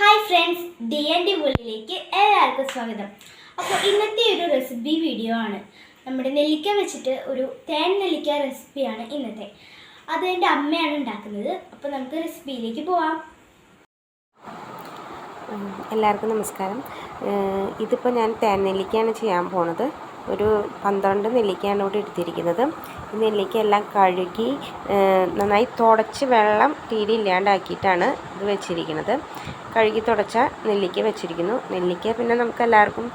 Hi friends D N D വേൾഡിലേക്ക് എല്ലാവർക്കും സ്വാഗതം. അപ്പോൾ ഇന്നത്തെ ഒരു റെസിപ്പി വീഡിയോ ആണ്. നമ്മുടെ നെല്ലിക്ക വെച്ചിട്ട് ഒരു തേൻ നെല്ലിക്ക റെസിപ്പിയാണ് ഇന്നത്തെ. അത് എന്റെ അമ്മയാണ് ഉണ്ടാക്കുന്നത്. അപ്പോൾ നമുക്ക് റെസിപ്പിയിലേക്ക് പോവാം. എല്ലാവർക്കും നമസ്കാരം. ഇതിപ്പോൾ ഞാൻ തേൻ നെല്ലിക്കയാണ് ചെയ്യാൻ പോണത്. ഒരു പന്ത്രണ്ട് നെല്ലിക്കയാണ് ഇവിടെ എടുത്തിരിക്കുന്നത്. നെല്ലിക്ക എല്ലാം കഴുകി നന്നായി തുടച്ച് വെള്ളം തീരെ ഇല്ലാണ്ടാക്കിയിട്ടാണ് ഇത് വെച്ചിരിക്കുന്നത്. കഴുകി തുടച്ച നെല്ലിക്ക വെച്ചിരിക്കുന്നു. നെല്ലിക്ക പിന്നെ നമുക്ക് എല്ലാവർക്കും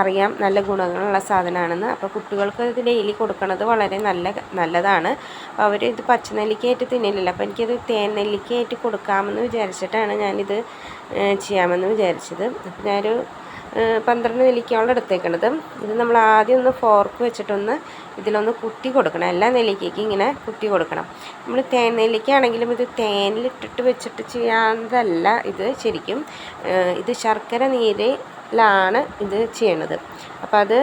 അറിയാം നല്ല ഗുണങ്ങളുള്ള സാധനമാണെന്ന്. അപ്പോൾ കുട്ടികൾക്ക് ഇത് ഡെയിലി കൊടുക്കുന്നത് വളരെ നല്ല നല്ലതാണ്. അപ്പോൾ അവർ ഇത് പച്ച നെല്ലിക്കയായിട്ട് തിന്നില്ലല്ലോ. അപ്പോൾ എനിക്കത് തേൻ നെല്ലിക്കയായിട്ട് കൊടുക്കാമെന്ന് വിചാരിച്ചിട്ടാണ് ഞാനിത് ചെയ്യാമെന്ന് വിചാരിച്ചത്. ഞാനൊരു പന്ത്രണ്ട് നെല്ലിക്കയാണ് എടുത്തേക്കണത്. ഇത് നമ്മൾ ആദ്യം ഒന്ന് ഫോർക്ക് വെച്ചിട്ടൊന്ന് ഇതിലൊന്ന് കുത്തി കൊടുക്കണം. എല്ലാ നെല്ലിക്കയ്ക്കും ഇങ്ങനെ കുത്തി കൊടുക്കണം. നമ്മൾ തേൻ നെല്ലിക്കയാണെങ്കിലും ഇത് തേനിലിട്ടിട്ട് വെച്ചിട്ട് ചെയ്യാത്തതല്ല ഇത് ശരിക്കും. ഇത് ശർക്കര നീരിലാണ് ഇത് ചെയ്യണത്. അപ്പോൾ അത്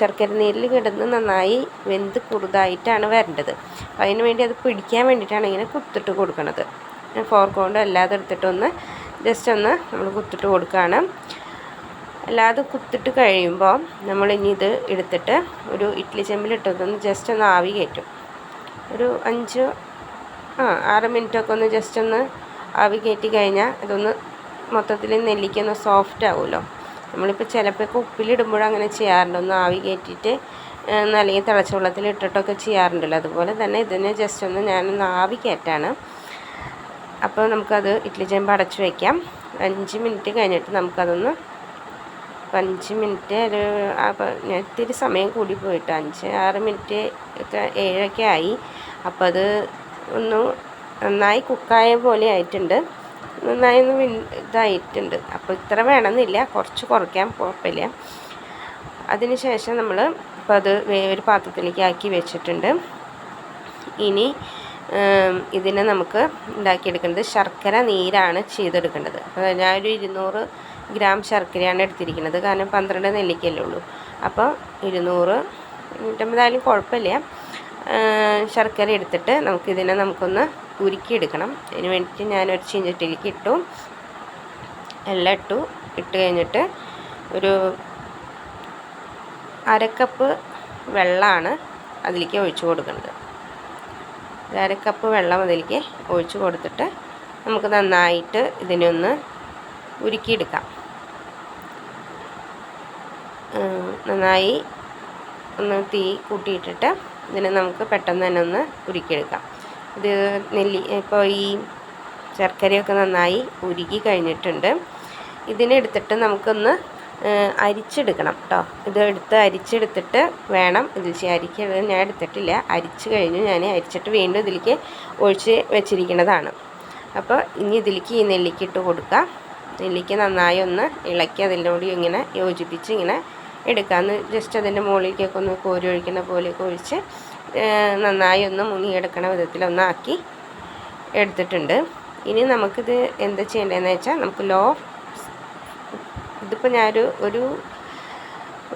ശർക്കര നീരിൽ കിടന്ന് നന്നായി വെന്ത് കുറുതായിട്ടാണ് വരേണ്ടത്. അപ്പോൾ അതിന് വേണ്ടി അത് പിടിക്കാൻ വേണ്ടിയിട്ടാണ് ഇങ്ങനെ കുത്തിട്ട് കൊടുക്കണത്. ഫോർക്ക് കൊണ്ട് അല്ലാതെ എടുത്തിട്ടൊന്ന് ജസ്റ്റ് ഒന്ന് നമ്മൾ കുത്തിട്ട് കൊടുക്കുകയാണ് അല്ലാതെ കുത്തിട്ട് കഴിയുമ്പോൾ നമ്മൾ ഇനി ഇത് എടുത്തിട്ട് ഒരു ഇഡ്ഡലി ചെമ്പിലിട്ടതൊന്ന് ജസ്റ്റ് ഒന്ന് ആവി കയറ്റും. ഒരു അഞ്ച് ആ ആറ് മിനിറ്റൊക്കെ ഒന്ന് ജസ്റ്റ് ഒന്ന് ആവി കയറ്റി കഴിഞ്ഞാൽ ഇതൊന്ന് മൊത്തത്തിൽ നെല്ലിക്കൊന്ന് സോഫ്റ്റ് ആവുമല്ലോ നമ്മളിപ്പോൾ ചിലപ്പോൾ ഉപ്പിലിടുമ്പോഴും അങ്ങനെ ചെയ്യാറുണ്ട്. ഒന്ന് ആവി കയറ്റിയിട്ട് അല്ലെങ്കിൽ തിളച്ച വെള്ളത്തിൽ ഇട്ടിട്ടൊക്കെ ചെയ്യാറുണ്ടല്ലോ. അതുപോലെ തന്നെ ഇതിനെ ജസ്റ്റ് ഒന്ന് ഞാനൊന്ന് ആവി കയറ്റാണ്. അപ്പോൾ നമുക്കത് ഇഡ്ഡലി ചെമ്പ് അടച്ച് വയ്ക്കാം അഞ്ച് മിനിറ്റ് കഴിഞ്ഞിട്ട് നമുക്കതൊന്ന് അപ്പോൾ അഞ്ച് മിനിറ്റ് ഒരു അപ്പോൾ ഞാൻ ഇത്തിരി സമയം കൂടി പോയിട്ട് അഞ്ച് ആറ് മിനിറ്റ് ഒക്കെ ഏഴൊക്കെ ആയി. അപ്പോൾ അത് ഒന്ന് നന്നായി കുക്കായ പോലെ ആയിട്ടുണ്ട്. നന്നായി ഒന്ന് ഇതായിട്ടുണ്ട്. അപ്പോൾ ഇത്ര വേണമെന്നില്ല. കുറച്ച് കുറയ്ക്കാൻ കുഴപ്പമില്ല. അതിന് ശേഷം നമ്മൾ ഇപ്പോൾ അത് ഒരു പാത്രത്തിലേക്ക് ആക്കി വെച്ചിട്ടുണ്ട്. ഇനി ഇതിനെ നമുക്ക് ഉണ്ടാക്കിയെടുക്കേണ്ടത് ശർക്കര നീരാണ് ചെയ്തെടുക്കേണ്ടത്. അപ്പോൾ ഞാനൊരു ഇരുന്നൂറ് ഗ്രാം ശർക്കരയാണ് എടുത്തിരിക്കുന്നത്. കാരണം പന്ത്രണ്ട് നെല്ലിക്കല്ലേ ഉള്ളൂ. അപ്പോൾ ഇരുന്നൂറ് നൂറ്റമ്പതായാലും കുഴപ്പമില്ല. ശർക്കര എടുത്തിട്ട് നമുക്കിതിനെ നമുക്കൊന്ന് ഉരുക്കിയെടുക്കണം. അതിന് വേണ്ടിയിട്ട് ഒരു ചീഞ്ചട്ടിയിലേക്ക് ഇട്ടു. എല്ലാം ഇട്ടു. ഇട്ട് കഴിഞ്ഞിട്ട് ഒരു അരക്കപ്പ് വെള്ളമാണ് അതിലേക്ക് ഒഴിച്ചു കൊടുക്കേണ്ടത്. അരക്കപ്പ് വെള്ളം അതിലേക്ക് ഒഴിച്ച് കൊടുത്തിട്ട് നമുക്ക് നന്നായിട്ട് ഇതിനൊന്ന് ഉരുക്കിയെടുക്കാം. നന്നായി ഒന്ന് തീ കൂട്ടിയിട്ടിട്ട് ഇതിനെ നമുക്ക് പെട്ടെന്ന് തന്നെ ഒന്ന് ഉരുക്കിയെടുക്കാം. ഇത് നെല്ലി ഇപ്പോൾ ഈ ശർക്കരയൊക്കെ നന്നായി ഉരുക്കി കഴിഞ്ഞിട്ടുണ്ട്. ഇതിനെടുത്തിട്ട് നമുക്കൊന്ന് അരിച്ചെടുക്കണം കേട്ടോ ഇത് എടുത്ത് അരിച്ചെടുത്തിട്ട് വേണം ഇതിൽ അരിക്ക. അരിക്കത് ഞാൻ എടുത്തിട്ടില്ല. അരിച്ച് കഴിഞ്ഞു ഞാൻ അരിച്ചിട്ട് വീണ്ടും ഇതിലേക്ക് ഒഴിച്ച് വെച്ചിരിക്കുന്നതാണ്. അപ്പോൾ ഇനി ഇതിലേക്ക് ഈ നെല്ലിക്ക ഇട്ട് കൊടുക്കുക നെല്ലിക്ക നന്നായി ഒന്ന് ഇളക്കി അതിലൂടെ ഇങ്ങനെ യോജിപ്പിച്ച് ഇങ്ങനെ എടുക്കാമെന്ന് ജസ്റ്റ് അതിന്റെ മുകളിലേക്കൊക്കെ ഒന്ന് കോരി ഒഴിക്കുന്ന പോലെയൊക്കെ ഒഴിച്ച് നന്നായി ഒന്ന് മുങ്ങിയെടുക്കണ വിധത്തിലൊന്ന് ആക്കി എടുത്തിട്ടുണ്ട്. ഇനി നമുക്കിത് എന്താ ചെയ്യേണ്ടതെന്ന് വെച്ചാൽ നമുക്ക് ലോ ഇതിപ്പോൾ ഞാനൊരു ഒരു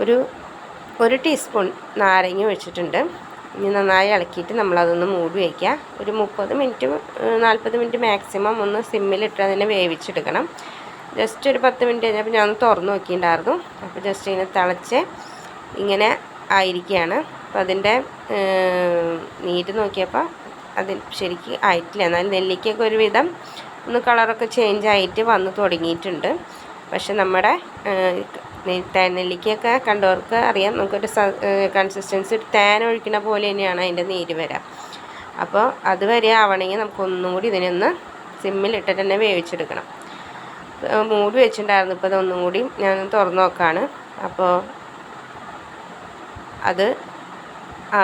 ഒരു ഒരു ടീസ്പൂൺ നാരങ്ങ വെച്ചിട്ടുണ്ട് ഇനി നന്നായി ഇളക്കിയിട്ട് നമ്മളതൊന്ന് മൂടി വയ്ക്കുക ഒരു മുപ്പത് മിനിറ്റ് നാൽപ്പത് മിനിറ്റ് മാക്സിമം ഒന്ന് സിമ്മിലിട്ട് അതിനെ വേവിച്ചെടുക്കണം. ജസ്റ്റ് ഒരു പത്ത് മിനിറ്റ് കഴിഞ്ഞപ്പോൾ ഞാൻ തുറന്ന് നോക്കിയിട്ടുണ്ടായിരുന്നു. അപ്പോൾ ജസ്റ്റ് ഇങ്ങനെ തിളച്ച് ഇങ്ങനെ ആയിരിക്കുകയാണ്. അപ്പോൾ അതിന്റെ നീര് നോക്കിയപ്പോൾ അതിൽ ശരിക്ക് ആയിട്ടില്ല. എന്നാൽ നെല്ലിക്കൊക്കെ ഒരുവിധം ഒന്ന് കളറൊക്കെ ചേഞ്ച് ആയിട്ട് വന്ന് തുടങ്ങിയിട്ടുണ്ട്. പക്ഷെ നമ്മുടെ നെല്ലിക്കയൊക്കെ കണ്ടവർക്ക് അറിയാം. നമുക്കൊരു കൺസിസ്റ്റൻസി ഒരു തേൻ ഒഴിക്കുന്ന പോലെ തന്നെയാണ് അതിന്റെ നീര് വരാം. അപ്പോൾ അതുവരെ ആവണമെങ്കിൽ നമുക്കൊന്നും കൂടി ഇതിനൊന്ന് സിമ്മിലിട്ടിട്ട് തന്നെ വേവിച്ചെടുക്കണം. മൂടി വെച്ചിട്ടുണ്ടായിരുന്നു. ഇപ്പോൾ ഇതൊന്നും കൂടി ഞാൻ തുറന്നു നോക്കാണ്. അപ്പോൾ അത്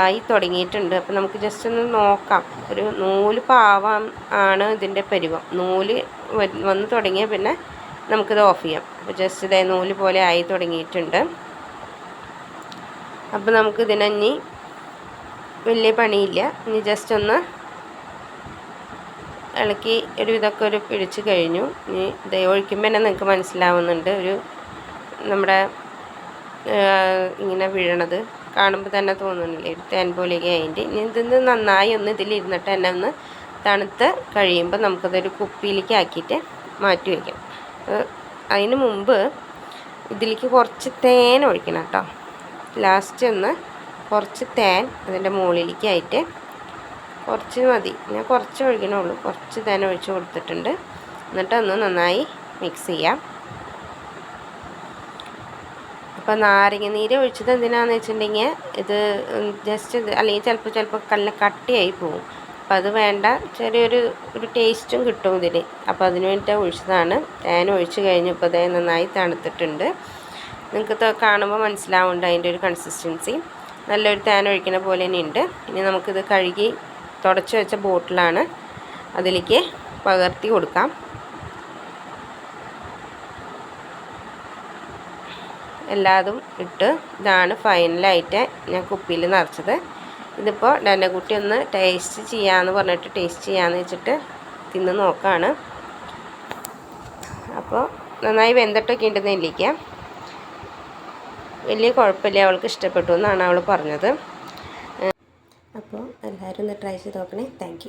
ആയി തുടങ്ങിയിട്ടുണ്ട്. അപ്പോൾ നമുക്ക് ജസ്റ്റ് ഒന്ന് നോക്കാം. ഒരു നൂൽ പാവാൻ ആണ് ഇതിന്റെ പരുവം. നൂൽ വന്ന് തുടങ്ങിയ പിന്നെ നമുക്കിത് ഓഫ് ചെയ്യാം. അപ്പോൾ ജസ്റ്റ് ഇതേ നൂൽ പോലെ ആയി തുടങ്ങിയിട്ടുണ്ട്. അപ്പോൾ നമുക്ക് ഇതിനെ വലിയ പണിയില്ല. ഇനി ജസ്റ്റ് ഒന്ന് ഇളക്കി ഒരു ഇതൊക്കെ ഒരു പിടിച്ച് കഴിഞ്ഞു. ഇനി ഇത് ഒഴിക്കുമ്പോൾ തന്നെ നിങ്ങൾക്ക് മനസ്സിലാവുന്നുണ്ട് ഒരു നമ്മുടെ ഇങ്ങനെ വീഴണത്. കാണുമ്പോൾ തന്നെ തോന്നുന്നില്ലേ ഒരു തേൻ പോലെയൊക്കെ അതിന്റെ ഇനി ഇതിന് നന്നായി ഒന്ന് ഇതിലിരുന്നിട്ട് തന്നെ ഒന്ന് തണുത്ത് കഴിയുമ്പോൾ നമുക്കതൊരു കുപ്പിയിലേക്ക് ആക്കിയിട്ട് മാറ്റി വയ്ക്കണം ഏഹ് അതിന് മുമ്പ് ഇതിലേക്ക് കുറച്ച് തേൻ ഒഴിക്കണം കേട്ടോ. ലാസ്റ്റ് ഒന്ന് കുറച്ച് തേൻ അതിന്റെ മുകളിലേക്കായിട്ട് കുറച്ച് മതി. ഞാൻ കുറച്ച് ഒഴിക്കണുള്ളൂ കുറച്ച് തേൻ ഒഴിച്ച് കൊടുത്തിട്ടുണ്ട്. എന്നിട്ടൊന്ന് നന്നായി മിക്സ് ചെയ്യാം. അപ്പോൾ നാരങ്ങ നീര് ഒഴിച്ചത് എന്തിനാണെന്ന് വെച്ചിട്ടുണ്ടെങ്കിൽ ഇത് ജസ്റ്റ് അല്ലെങ്കിൽ ചിലപ്പോൾ ചിലപ്പോൾ കല്ല് കട്ടിയായി പോകും അപ്പോൾ അത് വേണ്ട. ചെറിയൊരു ഒരു ടേസ്റ്റും കിട്ടും ഇതിൽ അപ്പോൾ അതിന് വേണ്ടിയിട്ട് ഒഴിച്ചതാണ്. തേൻ ഒഴിച്ച് കഴിഞ്ഞപ്പോൾ തേൻ നന്നായി തണുത്തിട്ടുണ്ട്. നിങ്ങൾക്ക് കാണുമ്പോൾ മനസ്സിലാവുന്നുണ്ട് അതിന്റെ ഒരു കൺസിസ്റ്റൻസി നല്ലൊരു തേൻ ഒഴിക്കുന്ന പോലെ തന്നെ ഉണ്ട്. ഇനി നമുക്കിത് കഴുകി തുടച്ച് വെച്ച ബോട്ടിലാണ് അതിലേക്ക് പകർത്തി കൊടുക്കാം. എല്ലാതും ഇട്ട് ഇതാണ് ഫൈനലായിട്ട് ഞാൻ കുപ്പിയിൽ നിറച്ചത്. ഇതിപ്പോൾ ഡന്നക്കുട്ടി ഒന്ന് ടേസ്റ്റ് ചെയ്യാമെന്ന് പറഞ്ഞിട്ട് ടേസ്റ്റ് ചെയ്യാമെന്ന് വെച്ചിട്ട് തിന്ന് നോക്കാണ്. അപ്പോൾ നന്നായി വെന്തിട്ടൊക്കെ ഉണ്ട് നെല്ലിക്ക. വലിയ കുഴപ്പമില്ല അവൾക്ക് ഇഷ്ടപ്പെട്ടു എന്നാണ് അവൾ പറഞ്ഞത്. അപ്പോൾ എല്ലാവരും ഒന്ന് ട്രൈ ചെയ്ത് നോക്കണേ. താങ്ക്